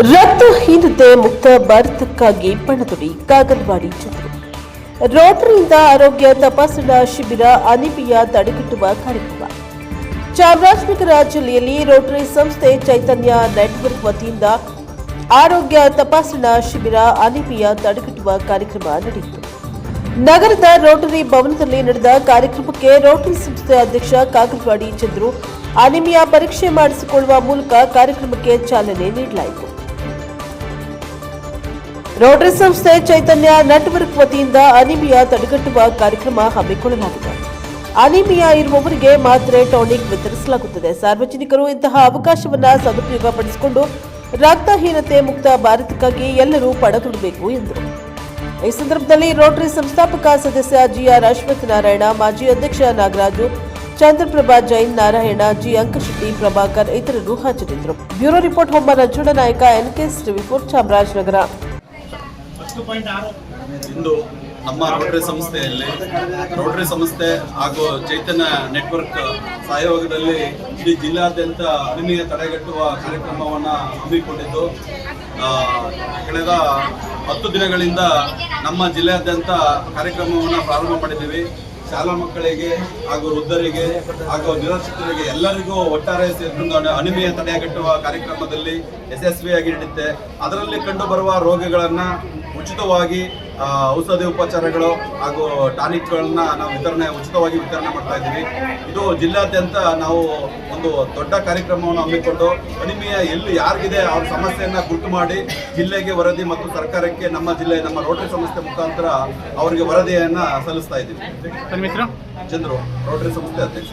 ರಕ್ತಹೀನತೆ ಮುಕ್ತ ಭಾರತಕ್ಕಾಗಿ ಪಣತೊಡಿ ಕಾಗಲ್ವಾಡಿ ಚಂದ್ರು ರೋಟರಿಯಿಂದ ಆರೋಗ್ಯ ತಪಾಸಣಾ ಶಿಬಿರ ಅನಿಮಿಯ ತಡೆಗಟ್ಟುವ ಕಾರ್ಯಕ್ರಮ. ಚಾಮರಾಜನಗರ ಜಿಲ್ಲೆಯಲ್ಲಿ ರೋಟರಿ ಸಂಸ್ಥೆ ಚೈತನ್ಯ ನೆಟ್ವರ್ಕ್ ವತಿಯಿಂದ ಆರೋಗ್ಯ ತಪಾಸಣಾ ಶಿಬಿರ ಅನಿಮಿಯ ತಡೆಗಟ್ಟುವ ಕಾರ್ಯಕ್ರಮ ನಡೆಯಿತು. ನಗರದ ರೋಟರಿ ಭವನದಲ್ಲಿ ನಡೆದ ಕಾರ್ಯಕ್ರಮಕ್ಕೆ ರೋಟರಿ ಸಂಸ್ಥೆ ಅಧ್ಯಕ್ಷ ಕಾಗಲ್ವಾಡಿ ಚಂದ್ರು ಅನಿಮಿಯಾ ಪರೀಕ್ಷೆ ಮಾಡಿಸಿಕೊಳ್ಳುವ ಮೂಲಕ ಕಾರ್ಯಕ್ರಮಕ್ಕೆ ಚಾಲನೆ ನೀಡಲಾಯಿತು. ರೋಟರಿ ಸಂಸ್ಥೆ ಚೈತನ್ಯ ನೆಟ್ವರ್ಕ್ ವತಿಯಿಂದ ಅನಿಮಿಯಾ ತಡೆಗಟ್ಟುವ ಕಾರ್ಯಕ್ರಮ ಹಮ್ಮಿಕೊಳ್ಳಲಾಗಿದೆ. ಅನಿಮಿಯಾ ಇರುವವರಿಗೆ ಮಾತ್ರೆ, ಟಾನಿಕ್ ವಿತರಿಸಲಾಗುತ್ತದೆ. ಸಾರ್ವಜನಿಕರು ಇಂತಹ ಅವಕಾಶವನ್ನ ಸದುಪಯೋಗಪಡಿಸಿಕೊಂಡು ರಕ್ತಹೀನತೆ ಮುಕ್ತ ಭಾರತಕ್ಕಾಗಿ ಎಲ್ಲರೂ ಪಡತೊಡಬೇಕು ಎಂದರು. ಈ ಸಂದರ್ಭದಲ್ಲಿ ರೋಟರಿ ಸಂಸ್ಥಾಪಕ ಸದಸ್ಯ ಜಿಆರ್ ಅಶ್ವಥ್ ನಾರಾಯಣ, ಮಾಜಿ ಅಧ್ಯಕ್ಷ ನಾಗರಾಜು, ಚಂದ್ರಪ್ರಭಾ ಜೈನ್ ನಾರಾಯಣ, ಜಿ ಅಂಕಶೆಟ್ಟಿ ಪ್ರಭಾಕರ್ ಇತರರು ಹಾಜರಿದ್ದರು. ಬ್ಯೂರೋ ರಿಪೋರ್ಟ್ ಹೊಮ್ಮ ರಂಜುಣ Nayak N K S TV four Chamarajanagar. ಇಂದು ನಮ್ಮ ರೋಟರಿ ಸಂಸ್ಥೆಯಲ್ಲಿ, ರೋಟರಿ ಸಂಸ್ಥೆ ಹಾಗೂ ಚೈತನ್ಯ ನೆಟ್ವರ್ಕ್ ಸಹಯೋಗದಲ್ಲಿ ಇಡೀ ಜಿಲ್ಲಾದ್ಯಂತ ಅಲಿಮಿಯ ತಡೆಗಟ್ಟುವ ಕಾರ್ಯಕ್ರಮವನ್ನು ಹಮ್ಮಿಕೊಂಡಿದ್ದು ಕಳೆದ ಹತ್ತು ದಿನಗಳಿಂದ ನಮ್ಮ ಜಿಲ್ಲೆಯಾದ್ಯಂತ ಕಾರ್ಯಕ್ರಮವನ್ನು ಪ್ರಾರಂಭ ಮಾಡಿದ್ದೀವಿ. ಶಾಲಾ ಮಕ್ಕಳಿಗೆ ಹಾಗೂ ವೃದ್ಧರಿಗೆ ಹಾಗೂ ನಿರಾಶ್ರಿತರಿಗೆ ಎಲ್ಲರಿಗೂ ಒಟ್ಟಾರೆ ಸೇರಿಕೊಂಡು ಅನ- ತಡೆಗಟ್ಟುವ ಕಾರ್ಯಕ್ರಮದಲ್ಲಿ ಯಶಸ್ವಿಯಾಗಿ ನಡೆಯುತ್ತೆ ಅದರಲ್ಲಿ ಕಂಡುಬರುವ ರೋಗಗಳನ್ನು ಉಚಿತವಾಗಿ ಔಷಧಿ ಉಪಚಾರಗಳು ಹಾಗೂ ಟಾನಿಕ್ಗಳನ್ನ ನಾವು ವಿತರಣೆ ಉಚಿತವಾಗಿ ವಿತರಣೆ ಮಾಡ್ತಾ ಇದ್ದೀವಿ. ಇದು ಜಿಲ್ಲಾದ್ಯಂತ ನಾವು ಒಂದು ದೊಡ್ಡ ಕಾರ್ಯಕ್ರಮವನ್ನು ಹಮ್ಮಿಕೊಂಡು ಕಡಿಮೆಯ ಎಲ್ಲಿ ಯಾರಿಗಿದೆ ಅವ್ರ ಸಮಸ್ಯೆಯನ್ನ ಗುರುತು ಮಾಡಿ ಜಿಲ್ಲೆಗೆ ವರದಿ ಮತ್ತು ಸರ್ಕಾರಕ್ಕೆ ನಮ್ಮ ಜಿಲ್ಲೆ ನಮ್ಮ ರೋಟರಿ ಸಂಸ್ಥೆ ಮುಖಾಂತರ ಅವರಿಗೆ ವರದಿಯನ್ನ ಸಲ್ಲಿಸ್ತಾ ಇದ್ದೀವಿ. ಚಂದ್ರು ರೋಟರಿ ಸಂಸ್ಥೆ ಅಧ್ಯಕ್ಷ.